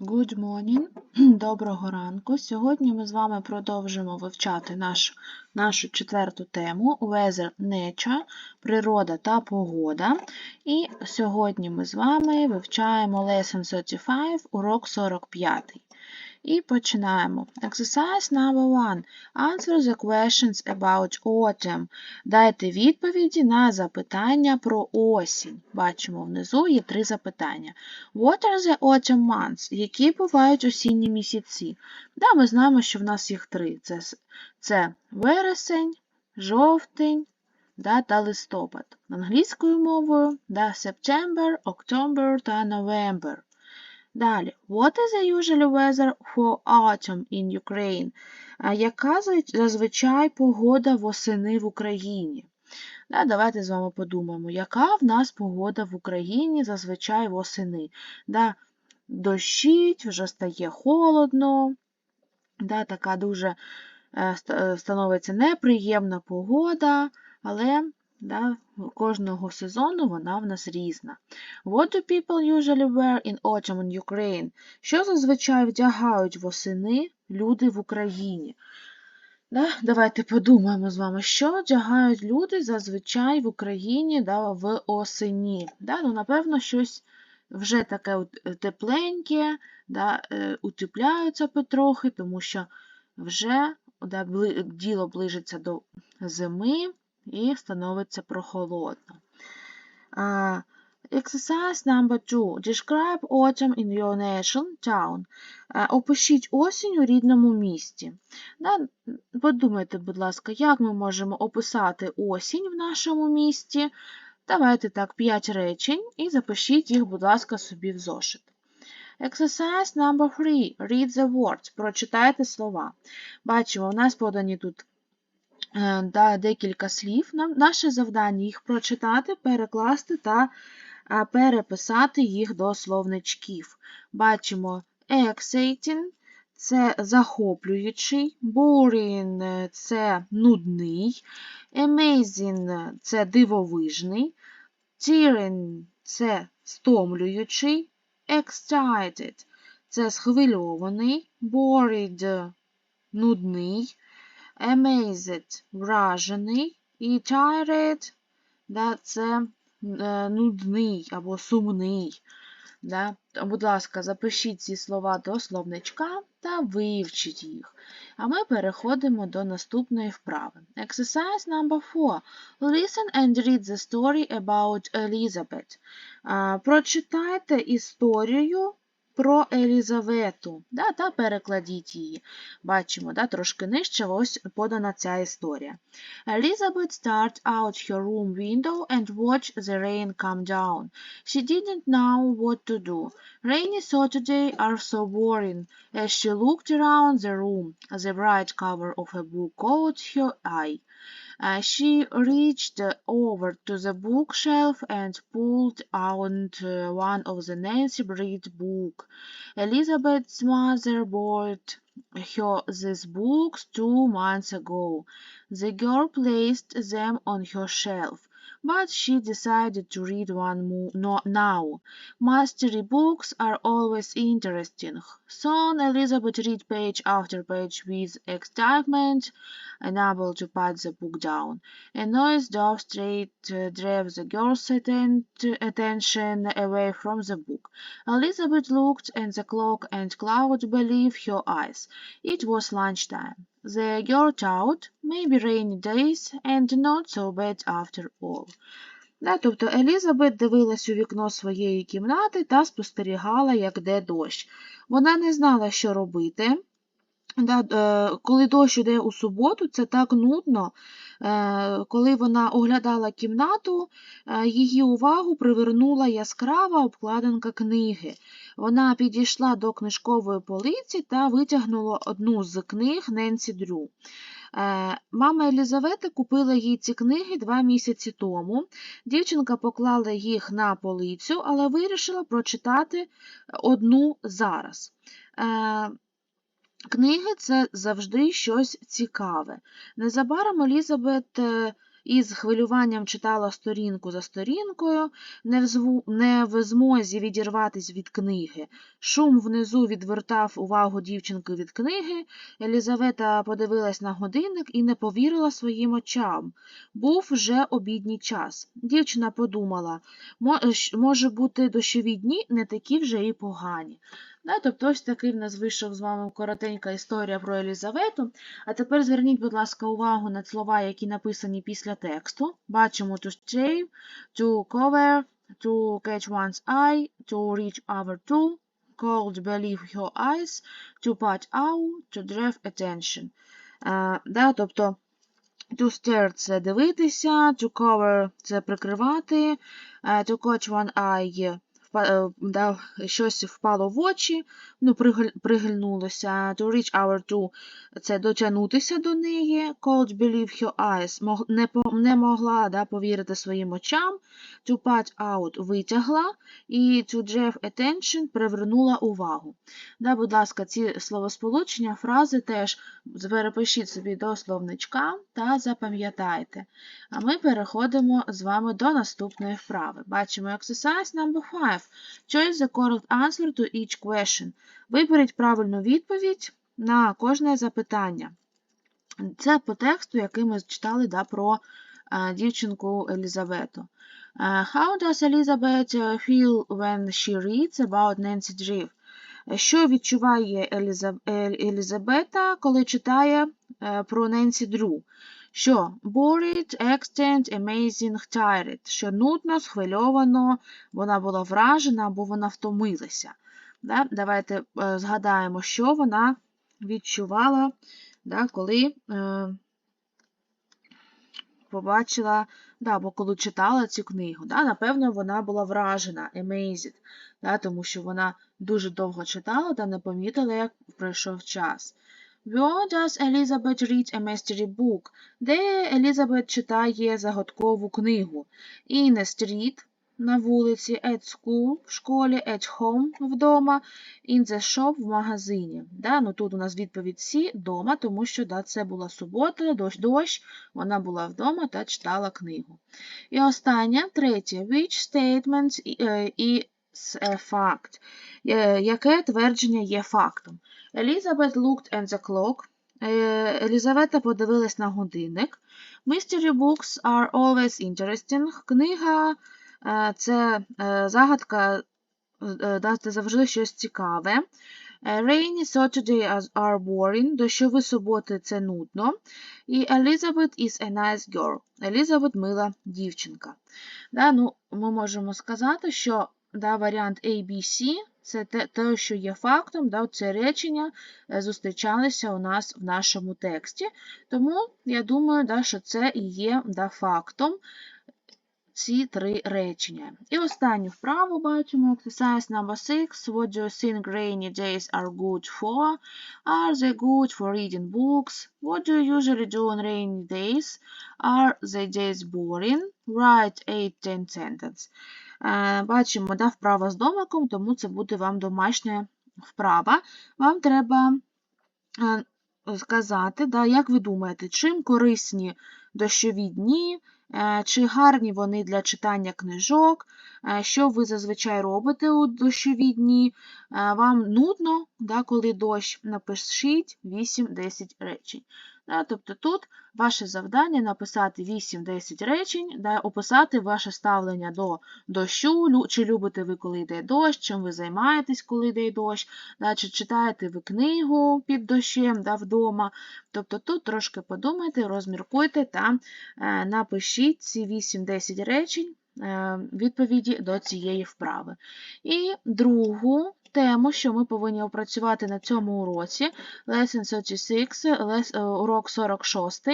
Good morning, доброго ранку. Сьогодні ми з вами продовжимо вивчати наш, нашу четверту тему Weather Nature, природа та погода. І сьогодні ми з вами вивчаємо Lesson 35, урок 45. І починаємо. Exercise number one. Answer the questions about autumn. Дайте відповіді на запитання про осінь. Бачимо, внизу є три запитання. What are the autumn months? Які бувають осінні місяці? Да, ми знаємо, що в нас їх три. Це, це вересень, жовтень да, та листопад. Англійською мовою да, September, October та November. Далі. What is the usual weather for autumn in Ukraine? Яка зазвичай погода восени в Україні? Да, давайте з вами подумаємо, яка в нас погода в Україні зазвичай восени? Да, дощить, вже стає холодно, да, така дуже е, е, становиться неприємна погода, але да, кожного сезону вона в нас різна. What do people usually wear in autumn in Ukraine? Що зазвичай вдягають восени люди в Україні? Да? Давайте подумаємо з вами, що вдягають люди зазвичай в Україні да, в осені. Да? Ну, напевно, щось вже таке е, тепленьке, да, е, утепляються потрохи, тому що вже да, діло ближиться до зими і становиться прохолодно. Exercise number two. Describe autumn in your nation town. Опишіть осінь у рідному місті. Подумайте, будь ласка, як ми можемо описати осінь в нашому місті? Давайте так, 5 речень і запишіть їх, будь ласка, собі в зошит. Exercise number three. Read the words. Прочитайте слова. Бачимо, у нас подані тут да, декілька слів. Наше завдання їх прочитати, перекласти та переписати їх до словничків. Бачимо exciting – це захоплюючий, boring – це нудний, amazing – це дивовижний, tiring – це стомлюючий, excited – це схвильований, bored – нудний, amazed – вражений і tired – да, це е, нудний або сумний. Да? Будь ласка, запишіть ці слова до словничка та вивчіть їх. А ми переходимо до наступної вправи. Exercise number 4. Listen and read the story about Elizabeth. Прочитайте історію про Елізавету да, та перекладіть її. Бачимо, да, трошки нижче ось подана ця історія. Elizabeth started out her room window and watched the rain come down. She didn't know what to do. Rainy Saturdays are so boring. As she looked around the room, the bright cover of a book caught her eye. Uh, she reached over to the bookshelf and pulled out uh, one of the Nancy Breed book. Elizabeth's mother bought her these books two months ago. The girl placed them on her shelf, but she decided to read one more no- now. Mystery books are always interesting. Soon Elizabeth read page after page with excitement, unable to put the book down. A noise straight uh, drove the girl's atten- attention away from the book. Elizabeth looked at the clock and could believe her eyes. It was lunchtime. The girl out, maybe rainy days and not so bad after all. Да, тобто Елізабет дивилась у вікно своєї кімнати та спостерігала, як де дощ. Вона не знала, що робити. Е, коли дощ іде у суботу, це так нудно. Е, Коли вона оглядала кімнату, е, її увагу привернула яскрава обкладинка книги. Вона підійшла до книжкової полиці та витягнула одну з книг Ненсі Дрю. Мама Елізавети купила їй ці книги два місяці тому. Дівчинка поклала їх на полицю, але вирішила прочитати одну зараз. Книги це завжди щось цікаве. Незабаром Елізабет е, із хвилюванням читала сторінку за сторінкою, не в, змозі відірватися від книги. Шум внизу відвертав увагу дівчинки від книги. Елізавета подивилась на годинник і не повірила своїм очам. Був вже обідній час. Дівчина подумала, може бути, дощові дні не такі вже і погані. Да, тобто ось такий в нас вийшов з вами коротенька історія про Елізавету. А тепер зверніть, будь ласка, увагу на слова, які написані після тексту. Бачимо to shave, to cover, to catch one's eye, to reach over to, cold believe your eyes, to pat out, to drive attention. Да, тобто to stare – це дивитися, to cover – це прикривати, to catch one eye – да, щось впало в очі, ну, пригиль- пригильнулося, to reach over to – це дотягнутися до неї, cold believe her eyes – не, не могла да, повірити своїм очам, to pat out – витягла, і to drive attention – привернула увагу. Да, будь ласка, ці словосполучення, фрази теж перепишіть собі до словничка та запам'ятайте. А ми переходимо з вами до наступної вправи. Бачимо exercise number 5. Choose the correct answer to each question. Виберіть правильну відповідь на кожне запитання. Це по тексту, який ми читали да, про е, дівчинку Елізавету. Е, How does Elizabeth uh, feel when she reads about Nancy Drew? Що відчуває Еліза... Е- Елізабета, коли читає е, про Ненсі Дру? Що bored, extant, amazing, tired. Що нудно, схвильовано, вона була вражена або вона втомилася. Да? Давайте е, згадаємо, що вона відчувала, да, коли е, побачила, да, або коли читала цю книгу. Да? Напевно, вона була вражена, amazed, да? тому що вона дуже довго читала та не помітила, як пройшов час. Where does Elizabeth read a mystery book? Де Елізабет читає загадкову книгу? In a street – на вулиці, at school – в школі, at home – вдома, in the shop – в магазині. Да? Ну, тут у нас відповідь Сі – дома, тому що да, це була субота, дощ, дощ, вона була вдома та читала книгу. І останнє, третє. Which statement е, a fact? Е, Яке твердження є фактом? Elizabeth looked at the clock. Е, Елізавета подивилась на годинник. Mystery books are always interesting. Книга е, це е, загадка, е, завжди щось цікаве. Е, Rainy Saturdays are boring. Дощові суботи це нудно. І Elizabeth is a nice girl. Елізабет мила дівчинка. Да, ну, ми можемо сказати, що да, варіант ABC це те, те, що є фактом, да, це речення е, зустрічалися у нас в нашому тексті. Тому я думаю, да, що це і є да, фактом ці три речення. І останню вправу бачимо exercise number 6. What do you think rainy days are good for? Are they good for reading books? What do you usually do on rainy days? Are the days boring? Write 8-10 sentences. Е, Бачимо, да, вправа з домиком, тому це буде вам домашня вправа. Вам треба е, сказати, да, як ви думаєте, чим корисні дощові дні, е, чи гарні вони для читання книжок, що ви зазвичай робите у дощові дні, вам нудно, да, коли дощ, напишіть 8-10 речень. Да, тобто тут ваше завдання написати 8-10 речень, да, описати ваше ставлення до дощу, чи любите ви, коли йде дощ, чим ви займаєтесь, коли йде дощ, да, чи читаєте ви книгу під дощем да, вдома. Тобто тут трошки подумайте, розміркуйте та е, напишіть ці 8-10 речень е, відповіді до цієї вправи. І другу тему, що ми повинні опрацювати на цьому уроці, Lesson 36, лес- е, урок 46,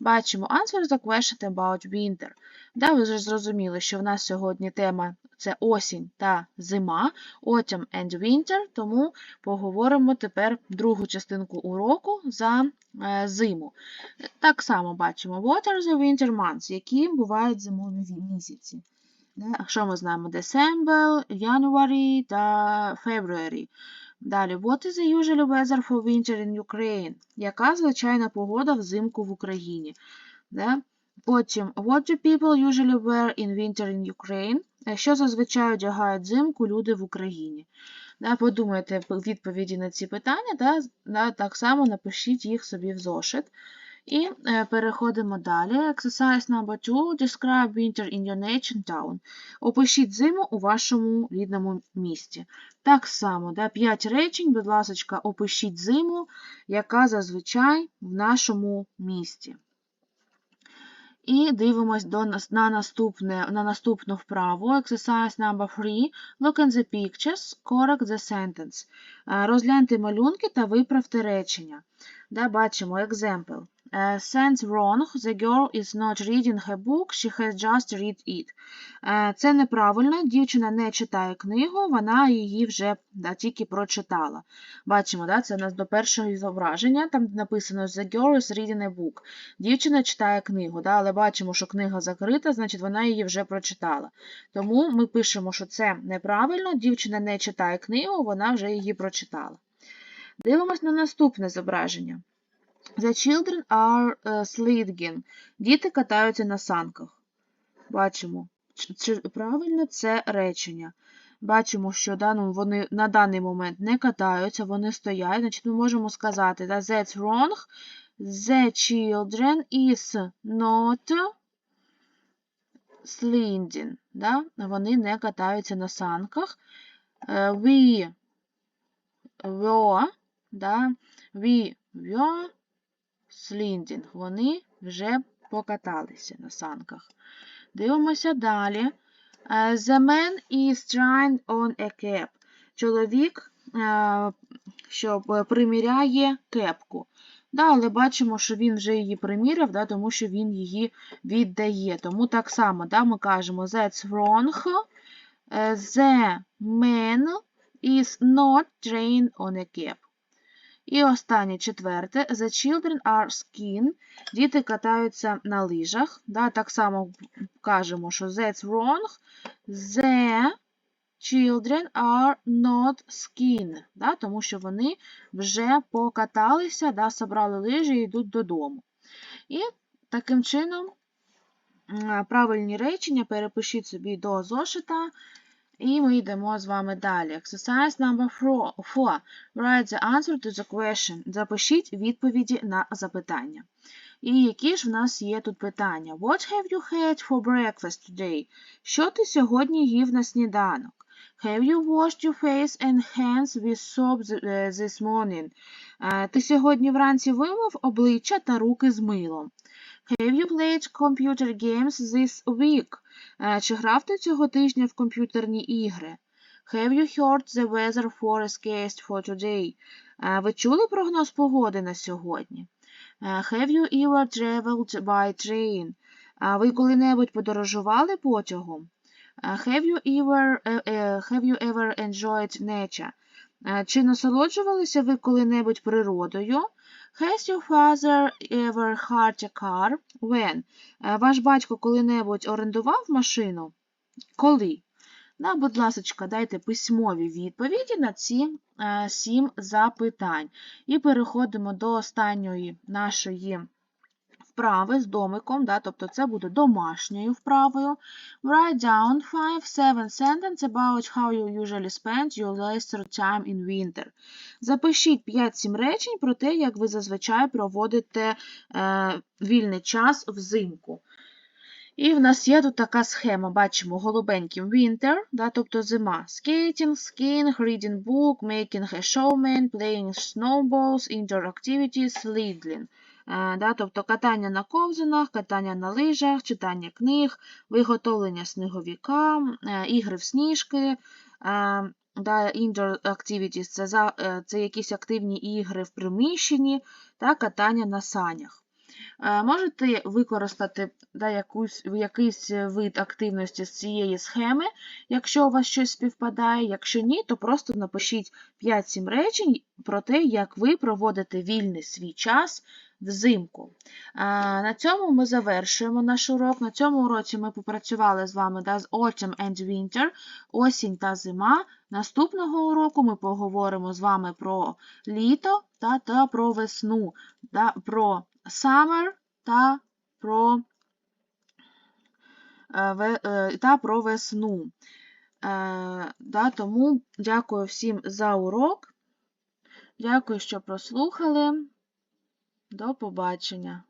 бачимо Answer the question about winter. Да, ви вже зрозуміли, що в нас сьогодні тема це осінь та зима, autumn and winter, тому поговоримо тепер другу частинку уроку за е, зиму. Так само бачимо What are the winter months, які бувають зимові ві- місяці. А Що ми знаємо? December, January та February. Далі, what is the usual weather for winter in Ukraine? Яка звичайна погода взимку в Україні? Да? Потім What do people usually wear in winter in Ukraine? Е, Що зазвичай одягають взимку люди в Україні? Да, подумайте відповіді на ці питання, да, да, так само напишіть їх собі в зошит. І е, переходимо далі. Exercise number 2. Describe winter in your nation town. Опишіть зиму у вашому рідному місті. Так само, да, 5 речень, будь ласка, опишіть зиму, яка зазвичай в нашому місті. І дивимось до, на, наступне, на наступну вправу. Exercise number 3. Look at the pictures, correct the sentence. Е, Розгляньте малюнки та виправте речення. Да, бачимо example. Е, Sense wrong. The girl is not reading her book, she has just read it. Е, Це неправильно. Дівчина не читає книгу, вона її вже да, тільки прочитала. Бачимо, да, це у нас до першого зображення, там написано The girl is reading a book. Дівчина читає книгу, да, але бачимо, що книга закрита, значить вона її вже прочитала. Тому ми пишемо, що це неправильно, дівчина не читає книгу, вона вже її прочитала. Дивимось на наступне зображення. The children are uh, sledding. Діти катаються на санках. Бачимо, чи, правильно це речення. Бачимо, що вони на даний момент не катаються, вони стоять. Значить, ми можемо сказати, да, that's wrong. The children is not sliding. Вони не катаються на санках. Е, We were? We were sliding. Вони вже покаталися на санках. Дивимося далі. Е, The man is trying on a cap. Чоловік, е, що приміряє кепку. Да, але бачимо, що він вже її приміряв, да, тому що він її віддає. Тому так само да, ми кажемо that's wrong. Е, The man is not trained on a cap. І останнє четверте. The children are skiing. Діти катаються на лижах. Да, так само кажемо, що that's wrong. The children are not skiing. Да, тому що вони вже покаталися, да, собрали лижі і йдуть додому. І таким чином правильні речення перепишіть собі до зошита. І ми йдемо з вами далі. Exercise number 4. Write the answer to the question. Запишіть відповіді на запитання. І які ж в нас є тут питання? What have you had for breakfast today? Що ти сьогодні їв на сніданок? Have you washed your face and hands with soap е, this morning? Е, Ти сьогодні вранці вимив обличчя та руки з милом. Have you played computer games this week? Е, Чи грав ти цього тижня в комп'ютерні ігри? Have you heard the weather forecast for today? Е, Ви чули прогноз погоди на сьогодні? Е, Have you ever traveled by train? Ви коли-небудь подорожували потягом? Have you ever, have you ever enjoyed nature? Чи насолоджувалися ви коли-небудь природою? Has your father ever had a car? When? Е, Ваш батько коли-небудь орендував машину? Коли? На, будь ласка, дайте письмові відповіді на ці е, сім запитань. І переходимо до останньої нашої вправи з домиком, да, тобто це буде домашньою вправою. Write down 5-7 sentences about how you usually spend your leisure time in winter. Запишіть 5-7 речень про те, як ви зазвичай проводите е, вільний час взимку. І в нас є тут така схема, бачимо голубеньким winter, да, тобто зима. Skating, skiing, reading book, making a showman, playing snowballs, indoor activities, sledding. Е, Да, тобто катання на ковзанах, катання на лижах, читання книг, виготовлення сніговіка, е, ігри в сніжки, е, да, indoor activities це, за, це якісь активні ігри в приміщенні та катання на санях. Можете використати да, якусь, якийсь вид активності з цієї схеми, якщо у вас щось співпадає. Якщо ні, то просто напишіть 5-7 речень про те, як ви проводите вільний свій час взимку. На цьому ми завершуємо наш урок. На цьому уроці ми попрацювали з вами з Autumn and Winter, осінь та зима. Наступного уроку ми поговоримо з вами про літо та, та про весну, да, про summer та про е, е, та про весну. Е, да, тому дякую всім за урок. Дякую, що прослухали. До побачення.